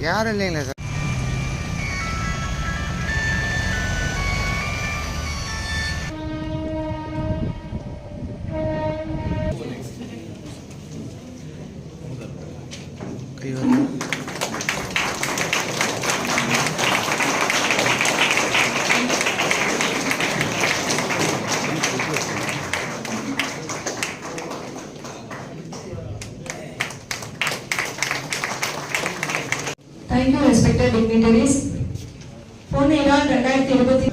யாரும் இல்லைங்களா சார்? கை வருது Thank you, respected dignitaries. பொன் இரால் ரெண்டாயிரத்தி இருபத்தி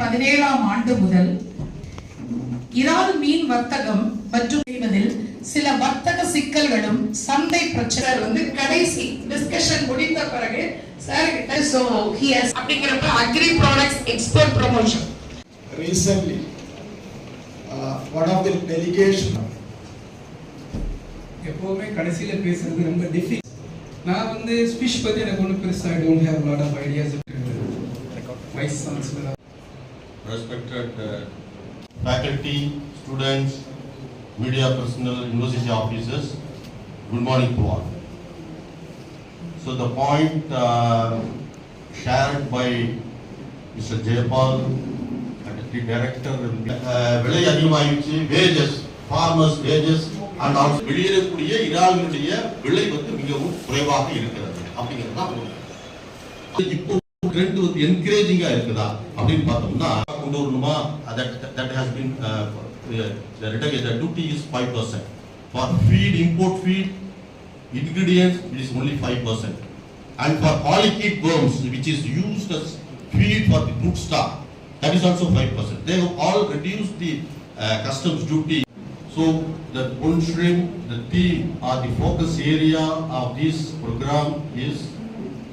பதினேழாம் ஆண்டு முதல் இறால் மீன் வர்த்தகம் மற்றும் செய்வதில் சில வர்த்தக சிக்கல்களும் சந்தை பிரச்சனை வந்து கடைசி டிஸ்கஷன் முடிந்த பிறகு சார் கிட்ட சோ he has அப்படிங்கிறப்ப agri products export promotion recently, uh, one of the delegation, எப்போவுமே கடைசியில் பேசுறது ரொம்ப டிஃபி நான் வந்து ஸ்பிஷ் பற்றி எனக்கு ஒன்றும் பெருசாக I don't have lot of ideas vice chancellor respected uh, faculty, students, media personnel, university officers, good morning to all. So the point uh, shared by Mr. Jayapal, the director, uh, விலை அதிகமாகிடுச்சு. Wages farmers wages and also வெளியேறக்கூடிய இறாலினுடைய விலை வந்து மிகவும் குறைவாக இருக்கிறது. அப்படிங்கிறது தான். இப்போ ட்ரெண்ட் வந்து என்கரேஜிங்கா இருக்குதா? அப்படின்னு பார்த்தோம்னா கொண்டு வரணுமா? That that has been the duty is five percent for feed import feed ingredients it is only 5% and for polychaete worms which is used as feed for the brood stock that is also 5% they have all reduced the uh, customs duty. So the bull shrimp the theme or the focus area of this program is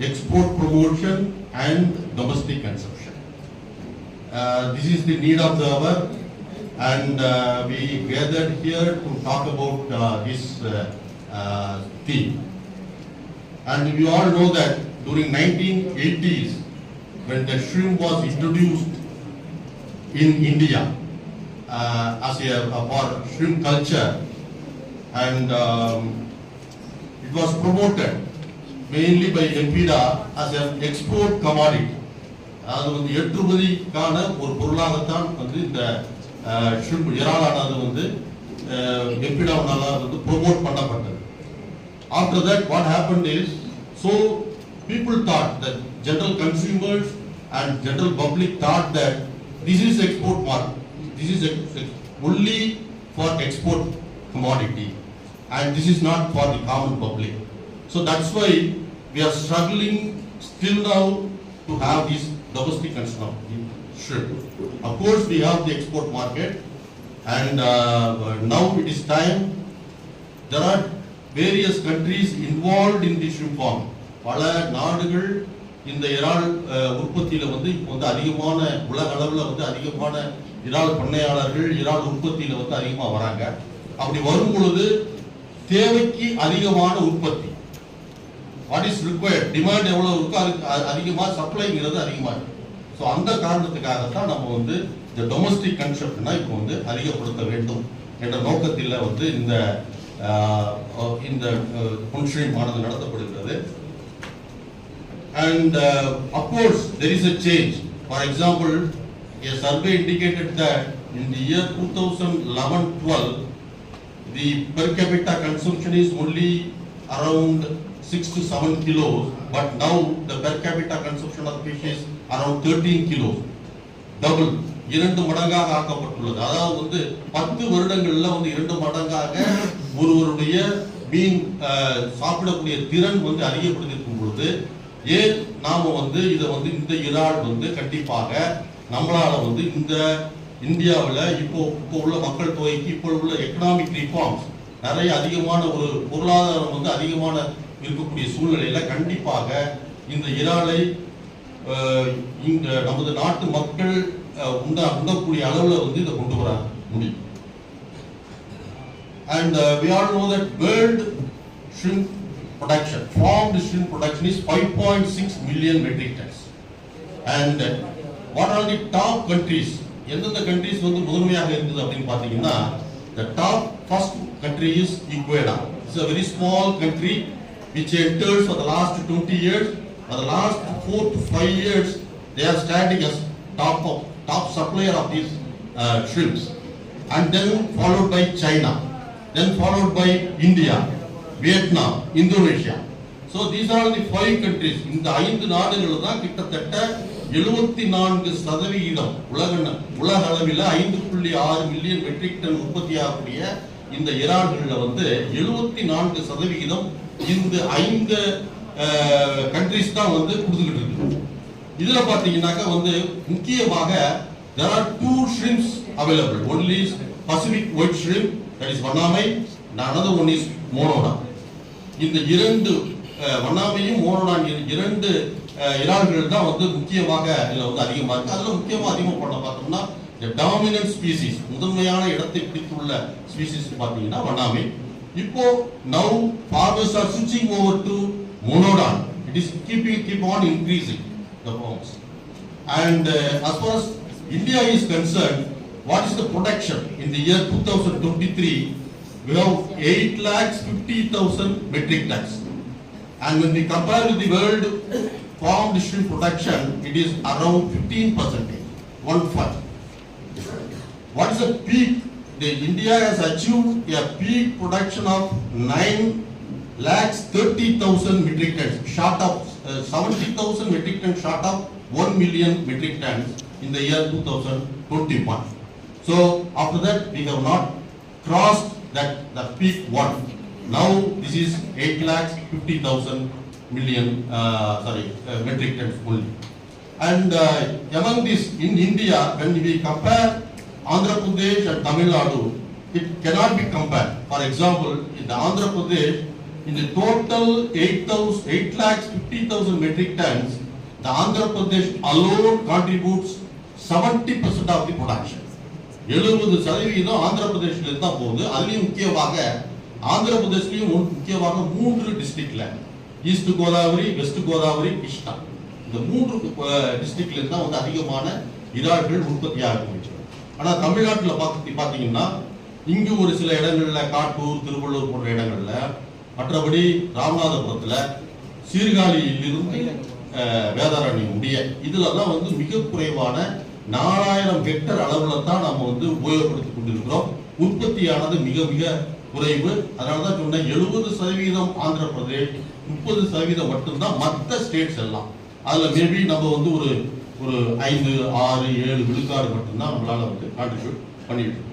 export promotion and domestic consumption. Uh, this is the need of the hour and uh, we gathered here to talk about uh, this uh, uh, theme. And we all know that during 1980s, when the shrimp was introduced in India uh, as a for shrimp culture, and um, it was promoted mainly by Empira as an export commodity. அது வந்து ஏற்றுமதிக்கான ஒரு பொருளாகத்தான் வந்து இந்த shrimp இறாலானது வந்து எம்பிடாவனால வந்து promote பண்ணப்பட்டது after that what happen is so people thought that general consumers and general public thought that this is export market, this is ex- ex- only for export commodity, and this is not for the common public. So that's why we are struggling still now to have this domestic consumption. Sure. Of course, we have the export market, and uh, now it is time there are various countries involved in the shrimp farm பல நாடுகள் இந்த இறால் உற்பத்தியில் உற்பத்தியில வந்து இப்போ வந்து அதிகமான உலக அளவில் வந்து அதிகமான இறால் பண்ணையாளர்கள் இறால் உற்பத்தியில வந்து அதிகமாக வராங்க. அப்படி வரும் பொழுது தேவைக்கு அதிகமான உற்பத்தி. வாட் இஸ் ரிக்வயர்ட் டிமாண்ட் எவ்வளவு இருக்கோ அதுக்கு அதிகமாக சப்ளைங்கிறது அதிகமாக இருக்கும் ஸோ அந்த காரணத்துக்காகத்தான் நம்ம வந்து இந்த டொமஸ்டிக் கன்செப்ட்னா இப்போ வந்து அதிகப்படுத்த வேண்டும் என்ற நோக்கத்தில் வந்து இந்த இந்த பொன்ஸ்ட்ரீம் ஆனது நடத்தப்படுகிறது. And uh, of course, there is a change. For example, a survey indicated that in the year 2011-12, the per capita consumption is only around 6 to 7 kilos, but now the per capita consumption of fish is around 13 kilos. double. இரண்டு மடங்காக ஆக்கப்பட்டுள்ளது அதாவது வந்து பத்து வருடங்கள்ல வந்து இரண்டு மடங்காக ஒருவருடைய மீன் சாப்பிடக்கூடிய திறன் வந்து அதிகப்படுத்திருக்கும் பொழுது ஏன் நாம் வந்து இதை வந்து இந்த இறால் வந்து கண்டிப்பாக நம்மளால் வந்து இந்த இந்தியாவில் இப்போ இப்போ உள்ள மக்கள் தொகைக்கு இப்போ உள்ள எக்கனாமிக் ரிஃபார்ம்ஸ் நிறைய அதிகமான ஒரு பொருளாதாரம் வந்து அதிகமான இருக்கக்கூடிய சூழ்நிலையில் கண்டிப்பாக இந்த இறாலை இந்த நமது நாட்டு மக்கள் அஹ், உண்ட அளவில் வந்து இதை கொண்டு வர முடியும். And we all know that that world production farmed shrimp production is 5.6 million metric tons and uh, what are the top countries எந்தெந்த கண்ட்ரிஸ் வந்து முதன்மையாக இருக்குது அப்படின்னு பார்த்தீங்கன்னா the top first country is Ecuador. It's a very small country which enters for the last 20 years. For the last four to five years, they are standing as top of top supplier of these uh, shrimps. And then followed by China, then followed by India, Vietnam Indonesia. So these are the five countries இந்த ஐந்து நாடுகள் தான் கிட்டத்தட்ட எழுபத்தி நான்கு சதவிகிதம் உலக உலக அளவில் ஐந்து புள்ளி ஆறு மில்லியன் மெட்ரிக் டன் உற்பத்தி ஆகக்கூடிய இந்த இறால்கள்ல வந்து எழுபத்தி நான்கு சதவிகிதம் இந்த ஐந்து கண்ட்ரிஸ் தான் வந்து கொடுத்துக்கிட்டு இருக்கு இதில் பாத்தீங்கன்னாக்கா வந்து முக்கியமாக there are two shrimps available only Pacific white shrimp shrimp is is vannamei and another one is monodon இந்த இரண்டு வண்ணாமையும் மோனோடான் இரண்டு இறால்கள் தான் வந்து முக்கியமாக இதில் வந்து அதிகமாக இருக்குது அதில் முக்கியமாக அதிகமாக பண்ண பார்த்தோம்னா இந்த டாமினன்ட் ஸ்பீசிஸ் முதன்மையான இடத்தை பிடித்துள்ள ஸ்பீசிஸ் பார்த்தீங்கன்னா வண்ணாமை இப்போ now farmers are switching over to monodon it is keeping keep on increasing the farms and as far as India is concern what is the production in the year two thousand twenty three We have 8 lakhs 50,000 metric tons. And when we compare with the world farmed shrimp production, it is around 15 percent, one five. What is the peak? The India has achieved a peak production of 9 lakhs 30,000 metric tons, short of uh, 70,000 metric tons, short of 1 million metric tons in the year 2021. So after that, we have not crossed that the peak one. Now this is 8 lakhs 50,000 million, uh, sorry, uh, metric tons only. And uh, among this, in India, when we compare Andhra Pradesh and Tamil Nadu, it cannot be compared. For example, in the Andhra Pradesh, in the total 8,000, 8 lakhs 50,000 metric tons, the Andhra Pradesh alone contributes 70% of the production. எழுபது சதவீதம் ஆந்திர பிரதேஷ்ல இருந்தா போகுது. அதுலயும் முக்கியமாக ஆந்திர பிரதேஷ்லயும் முக்கியமாக மூன்று டிஸ்ட்ரிக்ட்ல east Godavari west Godavari Krishna இந்த மூன்று டிஸ்ட்ரிக்ட்ல இருந்தா வந்து அதிகமான இறால்கள் உற்பத்தி ஆரம்பிச்சிடும் ஆனா தமிழ்நாட்டில் பார்த்து பார்த்தீங்கன்னா இங்கு ஒரு சில இடங்கள்ல காட்டூர் திருவள்ளூர் போன்ற இடங்கள்ல மற்றபடி ராமநாதபுரத்துல சீர்காழியிலிருந்து வேதாரண்யம் முடிய இதுலலாம் வந்து மிக குறைவான நாலாயிரம் ஹெக்டர் அளவுல தான் நம்ம வந்து உபயோகப்படுத்தி கொண்டிருக்கிறோம். உற்பத்தியானது மிக மிக குறைவு. அதனாலதான் சொன்னேன் எழுபது சதவீதம் ஆந்திர பிரதேஷ் முப்பது சதவீதம் மட்டும்தான் மற்ற ஸ்டேட்ஸ் எல்லாம். அதுல மேபி நம்ம வந்து ஒரு ஒரு ஐந்து ஆறு ஏழு விழுக்காடு மட்டும்தான் நம்மளால வந்து கான்ட்ரிபியூட் பண்ணிட்டு இருக்கோம்.